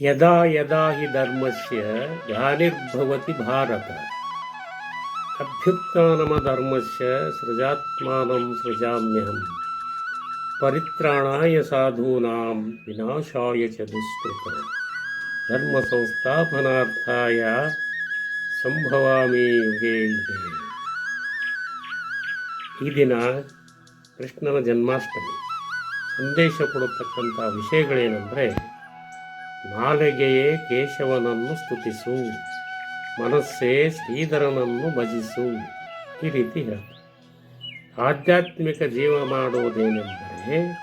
ಯದಾ ಯದಾ ಹಿ ಧರ್ಮಸ್ಯ ಗ್ಲಾನಿರ್ಭವತಿ ಭಾರತ ಅಭ್ಯುತ್ಥಾನಮಧರ್ಮಸ್ಯ ಸೃಜಾತ್ಮಾನಂ ಸೃಜಾಮ್ಯಹಂ ಪರಿತ್ರಾಣಾಯ ಸಾಧೂನಾಂ ವಿನಾಶಾಯ ಚ ದುಷ್ಕೃತ ಧರ್ಮ ಸಂಸ್ಥಾಪನಾರ್ಥಾಯ ಸಂಭವಾಮಿ ಯುಗೇ ಈ ದಿನ ಕೃಷ್ಣನ ಜನ್ಮಾಷ್ಟಮಿ. ಸಂದೇಶ ಕೊಡತಕ್ಕಂಥ ವಿಷಯಗಳೇನೆಂದರೆ ನಾಲಿಗೆಯೇ ಕೇಶವನನ್ನು ಸ್ತುತಿಸು, ಮನಸ್ಸೇ ಶ್ರೀಧರನನ್ನು ಭಜಿಸು ಈ ರೀತಿ ಹೇಳ್ತಾರೆ ಆಧ್ಯಾತ್ಮಿಕ ಜೀವ ಮಾಡುವುದೇನೆಂದರೆ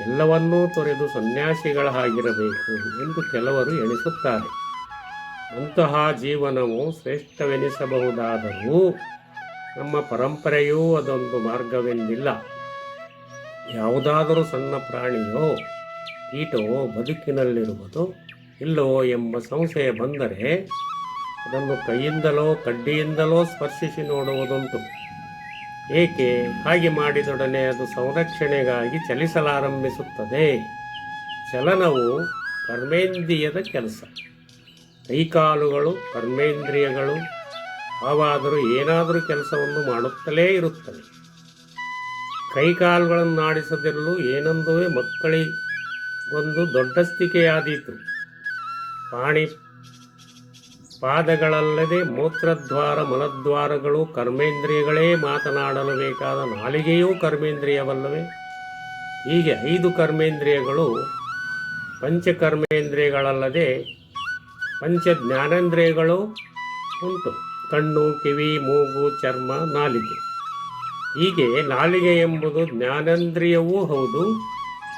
ಎಲ್ಲವನ್ನೂ ತೊರೆದು ಸನ್ಯಾಸಿಗಳ ಹಾಗಿರಬೇಕು ಎಂದು ಕೆಲವರು ಎಣಿಸುತ್ತಾರೆ. ಅಂತಹ ಜೀವನವು ಶ್ರೇಷ್ಠವೆನಿಸಬಹುದಾದರೂ ನಮ್ಮ ಪರಂಪರೆಯೂ ಅದೊಂದು ಮಾರ್ಗವೆಂದಿಲ್ಲ. ಯಾವುದಾದರೂ ಸಣ್ಣ ಪ್ರಾಣಿಯೋ ಕೀಟವೋ ಬದುಕಿನಲ್ಲಿರುವುದು ಇಲ್ಲವೋ ಎಂಬ ಸಂಶಯ ಬಂದರೆ ಅದನ್ನು ಕೈಯಿಂದಲೋ ಕಡ್ಡಿಯಿಂದಲೋ ಸ್ಪರ್ಶಿಸಿ ನೋಡುವುದುಂಟು. ಏಕೆ? ಹಾಗೆ ಮಾಡಿದೊಡನೆ ಅದು ಸಂರಕ್ಷಣೆಗಾಗಿ ಚಲಿಸಲಾರಂಭಿಸುತ್ತದೆ. ಚಲನವು ಕರ್ಮೇಂದ್ರಿಯದ ಕೆಲಸ. ಕೈಕಾಲುಗಳು, ಕರ್ಮೇಂದ್ರಿಯಗಳು, ಯಾವಾದರೂ ಏನಾದರೂ ಕೆಲಸವನ್ನು ಮಾಡುತ್ತಲೇ ಇರುತ್ತವೆ. ಕೈಕಾಲುಗಳನ್ನು ಆಡಿಸದಿರಲು ಏನೊಂದುವೆ ಮಕ್ಕಳಿಗೊಂದು ದೊಡ್ಡಸ್ತಿಕೆಯಾದೀತು. ಪಾಣಿ ಪಾದಗಳಲ್ಲದೆ ಮೂತ್ರದ್ವಾರ, ಮಲದ್ವಾರಗಳು, ಕರ್ಮೇಂದ್ರಿಯಗಳೇ ಮಾತನಾಡಲು ಬೇಕಾದ ನಾಲಿಗೆಯೂ ಕರ್ಮೇಂದ್ರಿಯವಲ್ಲವೇ? ಹೀಗೆ ಐದು ಕರ್ಮೇಂದ್ರಿಯಗಳು ಪಂಚಕರ್ಮೇಂದ್ರಿಯಗಳಲ್ಲದೆ ಪಂಚ ಜ್ಞಾನೇಂದ್ರಿಯಗಳು ಉಂಟು. ಕಣ್ಣು, ಕಿವಿ, ಮೂಗು, ಚರ್ಮ, ನಾಲಿಗೆ. ಹೀಗೆ ನಾಲಿಗೆ ಎಂಬುದು ಜ್ಞಾನೇಂದ್ರಿಯವೂ ಹೌದು,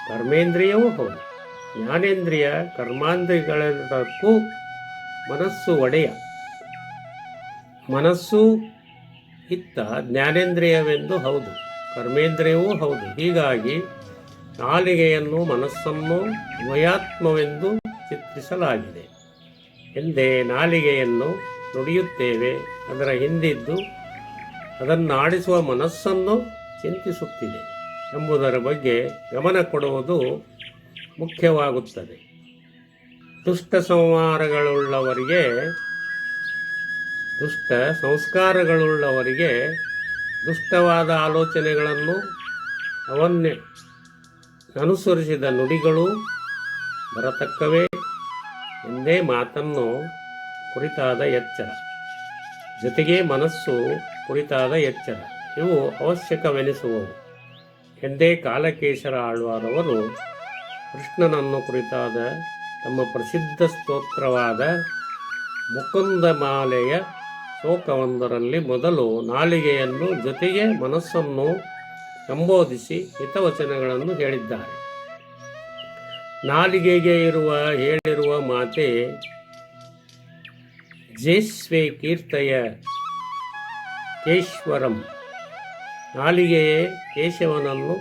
ಕರ್ಮೇಂದ್ರಿಯವೂ ಹೌದು. ಜ್ಞಾನೇಂದ್ರಿಯ ಕರ್ಮಾಂದ್ರಿಯಗಳೆರಡಕ್ಕೂ ಮನಸ್ಸು ಒಡೆಯ. ಮನಸ್ಸು ಇತ್ತ ಜ್ಞಾನೇಂದ್ರಿಯವೆಂದು ಹೌದು, ಕರ್ಮೇಂದ್ರಿಯವೂ ಹೌದು. ಹೀಗಾಗಿ ನಾಲಿಗೆಯನ್ನು, ಮನಸ್ಸನ್ನು ದ್ವಯಾತ್ಮವೆಂದು ಚಿತ್ರಿಸಲಾಗಿದೆ. ಎಂದೇ ನಾಲಿಗೆಯನ್ನು ನುಡಿಯುತ್ತೇವೆ, ಅದರ ಹಿಂದಿದ್ದು ಅದನ್ನು ಆಡಿಸುವ ಮನಸ್ಸನ್ನು ಚಿಂತಿಸುತ್ತಿದೆ ಎಂಬುದರ ಬಗ್ಗೆ ಗಮನ ಕೊಡುವುದು ಮುಖ್ಯವಾಗುತ್ತದೆ. ದುಷ್ಟ ಸಂಹಾರಗಳುಳ್ಳವರಿಗೆ, ದುಷ್ಟ ಸಂಸ್ಕಾರಗಳುಳ್ಳವರಿಗೆ ದುಷ್ಟವಾದ ಆಲೋಚನೆಗಳನ್ನು ಅವನ್ನೇ ಅನುಸರಿಸಿದ ನುಡಿಗಳು ಬರತಕ್ಕವೇ ಎಂದೇ ಮಾತನ್ನು ಕುರಿತಾದ ಎಚ್ಚರ. ಜೊತೆಗೆ ಮನಸ್ಸು ಕುರಿತಾದ ಎಚ್ಚರ. ಇವು ಅವಶ್ಯಕವೆನಿಸುವವು. ಎಂದೇ ಕಾಲಕೇಶರ ಆಳ್ವಾರವರು ಕೃಷ್ಣನನ್ನು ಕುರಿತಾದ ತಮ್ಮ ಪ್ರಸಿದ್ಧ ಸ್ತೋತ್ರವಾದ ಮುಕುಂದ ಮಾಲೆಯ ಶೋಕವೊಂದರಲ್ಲಿ ಮೊದಲು ನಾಲಿಗೆಯನ್ನು ಜೊತೆಗೆ ಮನಸ್ಸನ್ನು ಸಂಬೋಧಿಸಿ ಹಿತವಚನಗಳನ್ನು ಹೇಳಿದ್ದಾರೆ. ನಾಲಿಗೆಗೆ ಇರುವ ಹೇಳಿರುವ ಮಾತೆ ಜೇಸ್ವೆ ಕೀರ್ತಯ ಕೇಶ್ವರಂ. ನಾಲಿಗೆಯೇ ಕೇಶವನನ್ನು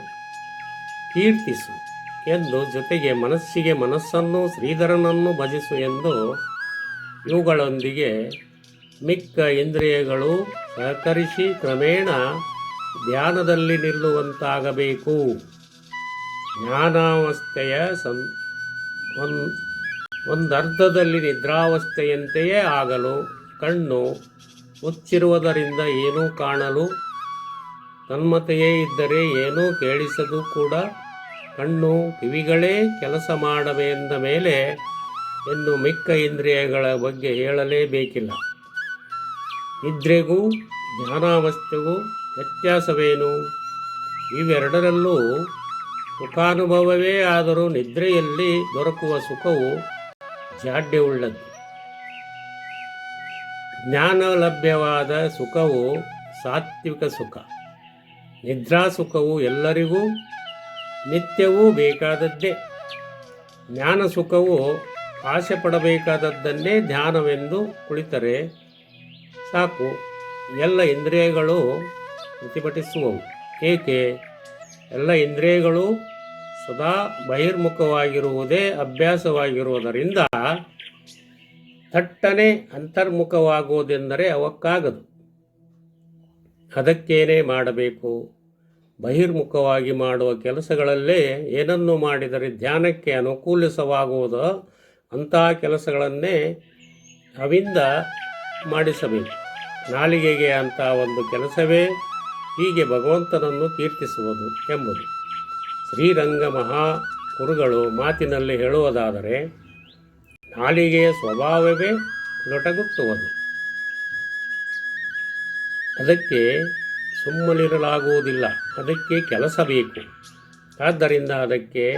ಕೀರ್ತಿಸು. ಎಂದು ಜೊತೆಗೆ ಮನಸ್ಸಿಗೆ ಮನಸ್ಸನ್ನು ಶ್ರೀಧರನನ್ನು ಭಜಿಸು ಎಂದು ಇವುಗಳೊಂದಿಗೆ ಮಿಕ್ಕ ಇಂದ್ರಿಯಗಳು ಸಹಕರಿಸಿ ಕ್ರಮೇಣ ಧ್ಯಾನದಲ್ಲಿ ನಿಲ್ಲುವಂತಾಗಬೇಕು. ಜ್ಞಾನಾವಸ್ಥೆಯ ಸಂ ಒಂದರ್ಧದಲ್ಲಿ ನಿದ್ರಾವಸ್ಥೆಯಂತೆಯೇ ಆಗಲು ಕಣ್ಣು ಮುಚ್ಚಿರುವುದರಿಂದ ಏನೂ ಕಾಣಲು, ತನ್ಮತೆಯೇ ಇದ್ದರೆ ಏನೂ ಕೇಳಿಸದು ಕೂಡ ಕಣ್ಣು ಕಿವಿಗಳೇ ಕೆಲಸ ಮಾಡಬೇಂದ ಮೇಲೆ ಇನ್ನು ಮಿಕ್ಕ ಇಂದ್ರಿಯಗಳ ಬಗ್ಗೆ ಹೇಳಲೇಬೇಕಿಲ್ಲ. ನಿದ್ರೆಗೂ, ಜ್ಞಾನಾವಸ್ಥೆಗೂ ವ್ಯತ್ಯಾಸವೇನು? ಇವೆರಡರಲ್ಲೂ ಸುಖಾನುಭವವೇ ಆದರೂ ನಿದ್ರೆಯಲ್ಲಿ ದೊರಕುವ ಸುಖವು ಜಾಡ್ಯವುಳ್ಳದ್ದು. ಜ್ಞಾನ ಲಭ್ಯವಾದ ಸುಖವು ಸಾತ್ವಿಕ ಸುಖ. ನಿದ್ರಾ ಸುಖವು ಎಲ್ಲರಿಗೂ ನಿತ್ಯವೂ ಬೇಕಾದದ್ದೇ. ಜ್ಞಾನ ಸುಖವು ಆಸೆ ಪಡಬೇಕಾದದ್ದನ್ನೇ ಧ್ಯಾನವೆಂದು ಕುಳಿತರೆ ಸಾಕು. ಎಲ್ಲ ಇಂದ್ರಿಯಗಳು ಪ್ರತಿಭಟಿಸುವವು. ಏಕೆ? ಎಲ್ಲ ಇಂದ್ರಿಯಗಳು ಸದಾ ಬಹಿರ್ಮುಖವಾಗಿರುವುದೇ ಅಭ್ಯಾಸವಾಗಿರುವುದರಿಂದ ಥಟ್ಟನೆ ಅಂತರ್ಮುಖವಾಗುವುದೆಂದರೆ ಅವಕ್ಕಾಗದು. ಅದಕ್ಕೇನೇ ಮಾಡಬೇಕು? ಬಹಿರ್ಮುಖವಾಗಿ ಮಾಡುವ ಕೆಲಸಗಳಲ್ಲೇ ಏನನ್ನು ಮಾಡಿದರೆ ಧ್ಯಾನಕ್ಕೆ ಅನುಕೂಲಿಸವಾಗುವುದು ಅಂತಹ ಕೆಲಸಗಳನ್ನೇ ಅವಿಂದ ಮಾಡಿಸಬೇಕು. ನಾಲಿಗೆಗೆ ಅಂತ ಒಂದು ಕೆಲಸವೇ ಹೀಗೆ ಭಗವಂತನನ್ನು ಕೀರ್ತಿಸುವುದು ಎಂಬುದು. ಶ್ರೀರಂಗ ಮಹಾ ಗುರುಗಳು ಮಾತಿನಲ್ಲಿ ಹೇಳುವುದಾದರೆ, ನಾಲಿಗೆಯ ಸ್ವಭಾವವೇ ಲೊಟಗುಟ್ಟುವುದು ಅದಕ್ಕೆ ಸುಮ್ಮನಿರಲಾಗುವುದಿಲ್ಲ. ಅದಕ್ಕೆ ಕೆಲಸ ಬೇಕು. ಆದ್ದರಿಂದ ಅದಕ್ಕೆ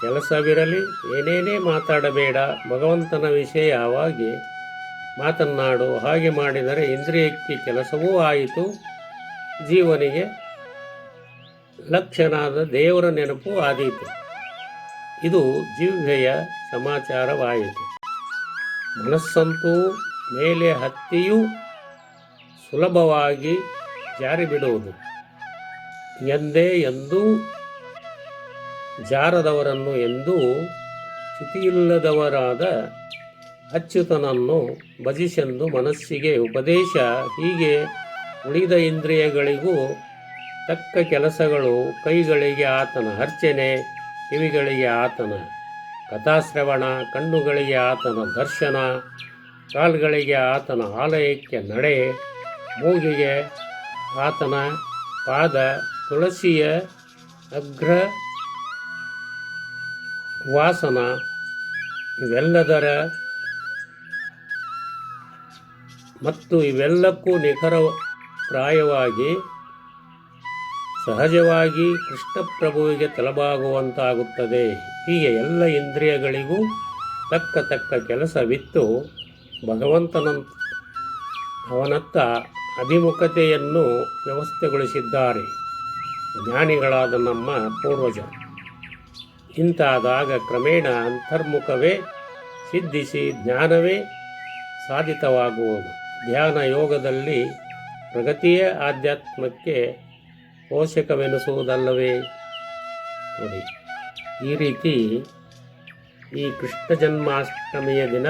ಕೆಲಸವಿರಲಿ, ಏನೇನೇ ಮಾತಾಡಬೇಡ. ಭಗವಂತನ ವಿಷಯವಾಗಿ ಮಾತನ್ನಾಡು. ಹಾಗೆ ಮಾಡಿದರೆ ಇಂದ್ರಿಯಕ್ಕೆ ಕೆಲಸವೂ ಆಯಿತು. ಜೀವನಿಗೆ ಲಕ್ಷಣಾದ ದೇವರ ನೆನಪು ಆದೀತು. ಇದು ಜಿಹ್ವೆಯ ಸಮಾಚಾರವಾಯಿತು. ಮನಸ್ಸಂತೂ ಮೇಲೆ ಹತ್ತಿಯೂ ಸುಲಭವಾಗಿ ಜಾರಿ ಬಿಡುವುದು ಎಂದೇ ಎಂದೂ ಜಾರದವರನ್ನು ಎಂದೂ ಚ್ಯುತಿಯಿಲ್ಲದವರಾದ ಅಚ್ಯುತನನ್ನು ಭಜಿಸೆಂದು ಮನಸ್ಸಿಗೆ ಉಪದೇಶ ಹೀಗೆ ಉಳಿದ ಇಂದ್ರಿಯಗಳಿಗೂ ತಕ್ಕ ಕೆಲಸಗಳು ಕೈಗಳಿಗೆ ಆತನ ಅರ್ಚನೆ, ಕಿವಿಗಳಿಗೆ ಆತನ ಕಥಾಶ್ರವಣ, ಕಣ್ಣುಗಳಿಗೆ ಆತನ ದರ್ಶನ, ಕಾಲುಗಳಿಗೆ ಆತನ ಆಲಯಕ್ಕೆ ನಡೆ, ಮೂಗಿಗೆ ಆತನ ಪಾದ ತುಳಸಿಯ ಅಗ್ರ ವಾಸನ ಇವೆಲ್ಲದರ ಮತ್ತು ಇವೆಲ್ಲಕ್ಕೂ ನಿಖರ ಪ್ರಾಯವಾಗಿ ಸಹಜವಾಗಿ ಕೃಷ್ಣಪ್ರಭುವಿಗೆ ತಲಬಾಗುವಂತಾಗುತ್ತದೆ ಹೀಗೆ ಎಲ್ಲ ಇಂದ್ರಿಯಗಳಿಗೂ ತಕ್ಕ ತಕ್ಕ ಕೆಲಸವಿತ್ತು. ಭಗವಂತನ ಅವನತ್ತ ಅಭಿಮುಖತೆಯನ್ನು ವ್ಯವಸ್ಥೆಗೊಳಿಸಿದ್ದಾರೆ. ಜ್ಞಾನಿಗಳಾದ ನಮ್ಮ ಪೂರ್ವಜರು. ಇಂತಾದಾಗ ಕ್ರಮೇಣ ಅಂತರ್ಮುಖವೇ ಸಿದ್ಧಿಸಿ ಜ್ಞಾನವೇ ಸಾಧಿತವಾಗುವುದು. ಧ್ಯಾನ ಯೋಗದಲ್ಲಿ ಪ್ರಗತಿಯೇ ಆಧ್ಯಾತ್ಮಕ್ಕೆ ಪೋಷಕವೆನಿಸುವುದಲ್ಲವೇ? ನೋಡಿ, ಈ ರೀತಿ ಈ ಕೃಷ್ಣ ಜನ್ಮಾಷ್ಟಮಿಯ ದಿನ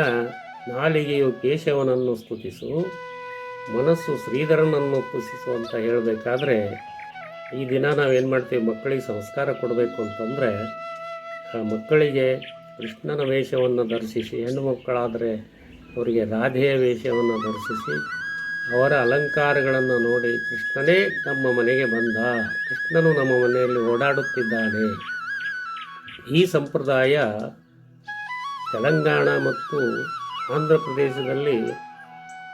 ನಾಲಿಗೆಯು ಕೇಶವನನ್ನು ಸ್ತುತಿಸು. ಮನಸ್ಸು ಶ್ರೀಧರನನ್ನು ಪೂಜಿಸು ಅಂತ ಹೇಳಬೇಕಾದ್ರೆ, ಈ ದಿನ ನಾವೇನು ಮಾಡ್ತೀವಿ? ಮಕ್ಕಳಿಗೆ ಸಂಸ್ಕಾರ ಕೊಡಬೇಕು ಅಂತಂದರೆ, ಆ ಮಕ್ಕಳಿಗೆ ಕೃಷ್ಣನ ವೇಷವನ್ನು ಧರಿಸಿಸಿ, ಹೆಣ್ಣು ಮಕ್ಕಳಾದರೆ ಅವರಿಗೆ ರಾಧೆಯ ವೇಷವನ್ನು ಧರಿಸಿಸಿ, ಅವರ ಅಲಂಕಾರಗಳನ್ನು ನೋಡಿ ಕೃಷ್ಣನೇ ನಮ್ಮ ಮನೆಗೆ ಬಂದ, ಕೃಷ್ಣನು ನಮ್ಮ ಮನೆಯಲ್ಲಿ ಓಡಾಡುತ್ತಿದ್ದಾನೆ. ಈ ಸಂಪ್ರದಾಯ ತೆಲಂಗಾಣ ಮತ್ತು ಆಂಧ್ರ ಪ್ರದೇಶದಲ್ಲಿ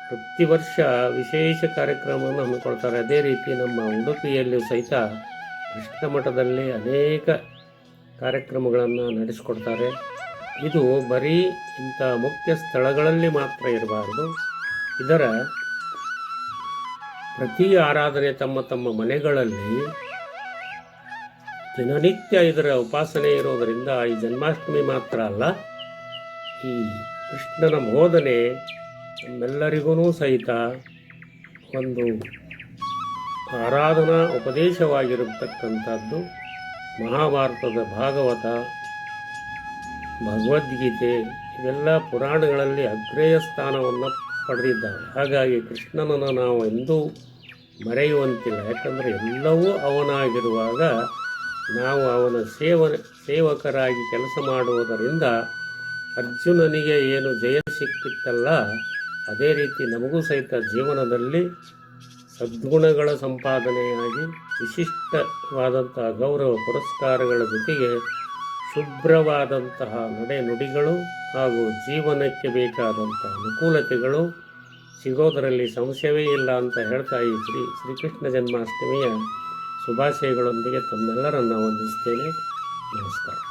ಪ್ರತಿ ವರ್ಷ ವಿಶೇಷ ಕಾರ್ಯಕ್ರಮವನ್ನು ಹಮ್ಮಿಕೊಳ್ತಾರೆ. ಅದೇ ರೀತಿ ನಮ್ಮ ಉಡುಪಿಯಲ್ಲಿಯೂ ಸಹಿತ ಕೃಷ್ಣ ಮಠದಲ್ಲಿ ಅನೇಕ ಕಾರ್ಯಕ್ರಮಗಳನ್ನು ನಡೆಸಿಕೊಡ್ತಾರೆ. ಇದು ಬರೀ ಇಂಥ ಮುಖ್ಯ ಸ್ಥಳಗಳಲ್ಲಿ ಮಾತ್ರ ಇರಬಾರದು. ಇದರ ಪ್ರತಿ ಆರಾಧನೆ ತಮ್ಮ ತಮ್ಮ ಮನೆಗಳಲ್ಲಿ ದಿನನಿತ್ಯ ಇದರ ಉಪಾಸನೆ ಇರೋದರಿಂದ ಈ ಜನ್ಮಾಷ್ಟಮಿ ಮಾತ್ರ ಅಲ್ಲ, ಈ ಕೃಷ್ಣನ ಬೋಧನೆ ನಮ್ಮೆಲ್ಲರಿಗೂ ಸಹಿತ ಒಂದು ಆರಾಧನಾ ಉಪದೇಶವಾಗಿರತಕ್ಕಂಥದ್ದು ಮಹಾಭಾರತದ ಭಾಗವತ, ಭಗವದ್ಗೀತೆ, ಇವೆಲ್ಲ ಪುರಾಣಗಳಲ್ಲಿ ಅಗ್ರೇಯ ಸ್ಥಾನವನ್ನು ಪಡೆದಿದ್ದಾವೆ. ಹಾಗಾಗಿ ಕೃಷ್ಣನನ್ನು ನಾವು ಎಂದೂ ಮರೆಯುವಂತಿಲ್ಲ. ಯಾಕಂದರೆ ಎಲ್ಲವೂ ಅವನಾಗಿರುವಾಗ ನಾವು ಅವನ ಸೇವ ಸೇವಕರಾಗಿ ಕೆಲಸ ಮಾಡುವುದರಿಂದ ಅರ್ಜುನನಿಗೆ ಏನು ಜಯ ಸಿಕ್ಕಿತ್ತಲ್ಲ ಅದೇ ರೀತಿ ನಮಗೂ ಸಹಿತ ಜೀವನದಲ್ಲಿ ಸದ್ಗುಣಗಳ ಸಂಪಾದನೆಯಾಗಿ ವಿಶಿಷ್ಟವಾದಂತಹ ಗೌರವ ಪುರಸ್ಕಾರಗಳ ಜೊತೆಗೆ ಶುಭ್ರವಾದಂತಹ ನಡೆ ನುಡಿಗಳು ಹಾಗೂ ಜೀವನಕ್ಕೆ ಬೇಕಾದಂತಹ ಅನುಕೂಲತೆಗಳು ಸಿಗೋದರಲ್ಲಿ ಸಂಶಯವೇ ಇಲ್ಲ ಅಂತ ಹೇಳ್ತಾ ಈ ಶ್ರೀ, ಶ್ರೀಕೃಷ್ಣ ಜನ್ಮಾಷ್ಟಮಿಯ ಶುಭಾಶಯಗಳೊಂದಿಗೆ ತಮ್ಮೆಲ್ಲರನ್ನು ವಂದಿಸ್ತೇನೆ. ನಮಸ್ಕಾರ.